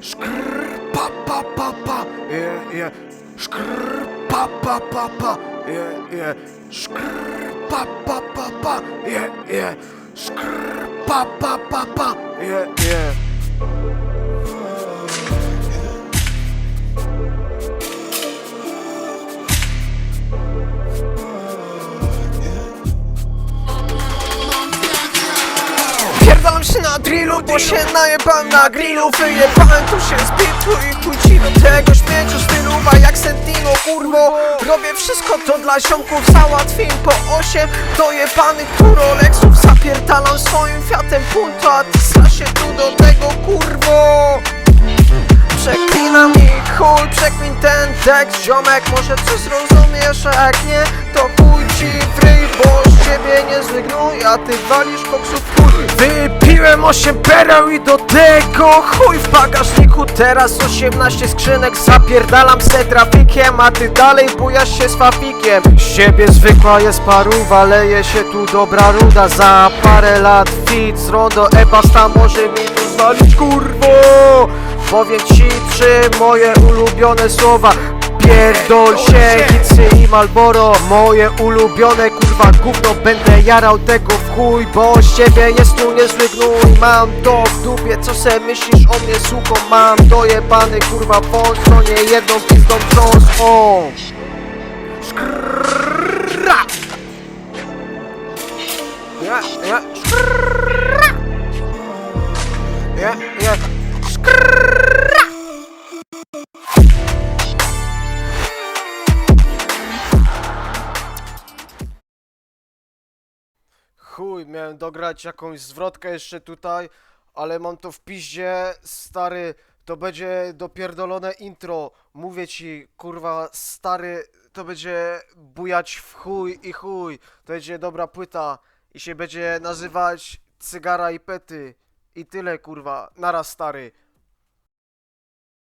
Szkrr, pa, pa, pa, pa, yeah, yeah. Szkrr, pa, pa, pa, pa, yeah, yeah. Szkrr, pa, pa, pa, pa, yeah, yeah. Szkrr, pa, pa, pa, pa, yeah, yeah. Na drillu, bo się najebałem na grillu. Wyjebałem tu się z bitu i chuj ci do tego śmieciu styluwa jak Sentino kurwo Robię wszystko to dla ziomków, załatwię im po osiem Dojebanych tu Rolexów, zapierdalam swoim Fiatem Punto A ty się tu do tego kurwo. Przeklinam i chuj, przekmin ten tekst. Ziomek, może coś zrozumiesz, jak nie A ty walisz chuj Wypiłem 8 pereł i do tego chuj w bagażniku. Teraz 18 skrzynek, zapierdalam se trafikiem A ty dalej bujasz się z fafikiem. Z ciebie zwykła jest paruwa, leje się tu dobra ruda. Za parę lat fit z rondo Ebasta może mi tu zwalić kurwo. Powiem ci trzy moje ulubione słowa Pierdol się, Hicy i Malboro Moje ulubione kurwa gówno Będę jarał tego w chuj Bo z ciebie jest tu niezły gnój Mam to w dupie, co se myślisz o mnie suko Mam dojebany kurwa wąs To nie jedną pizdą wstrząs O! Szkrrra! Ja, ja! Ja, Chuj, miałem dograć jakąś zwrotkę jeszcze tutaj, ale mam to w piździe, stary, to będzie dopierdolone intro. Mówię ci, kurwa, stary, to będzie bujać w chuj i chuj. To będzie dobra płyta i się będzie nazywać Cygara i Pety. I tyle, kurwa. Naraz, stary.